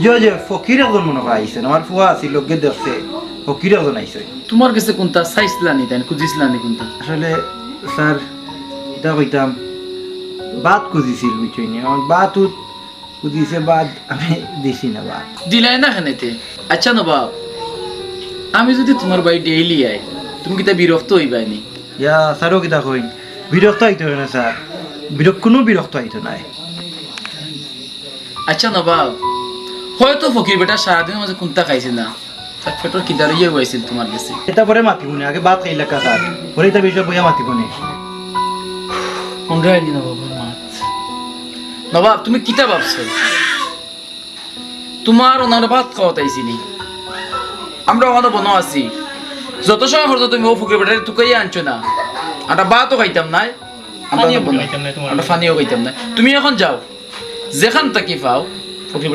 যে যে ফকির একজন মনে হয় আইসেন আমার ফুয়া আছিল লোকে দেখছে ফকির একজন আইসে তোমার কাছে কোনটা? চাইছিলানি তাই খুঁজিছিলানি কোনটা? আসলে স্যার এটা কইতাম বাদ খুঁজিছিল বুঝছই আমার বাদ খুঁজিছে বাদ আমি দিছি না বাদ। দিলাই না খানেতে আচ্ছা নবাব আমি যদি তোমার বাড়ি ডেইলি আই তুমি কিতা বিরক্ত হইবানি ইয়া স্যারও কিতা কইন? বিরক্ত আইতে হয় না স্যার। বিরক্ত কোনো বিরক্ত আইতে নাই। আচ্ছা নবাব হয়তো ফকির বেটা সারাদিনের মাঝে কোনটা খাইছিল না? তার পেটর কিদার ইয়ে হয়েছিল তোমার কাছে এটা পরে মাতিব না আগে বাদ খাইলা পরে এটা বিষয় বইয়া নবাবের মাত। নবাব তুমি কিতা ভাবছ? তোমার ওনার ভাত আমরা ওখানে বনো আছি। যত সময় হতো তুমি ও ফুকরে বেটারে তুকাইয়া আনছো না। আমরা ভাতও খাইতাম নাই। আমরা ফানিও খাইতাম না তুমি এখন যাও। যেখান থাকি পাও ফকির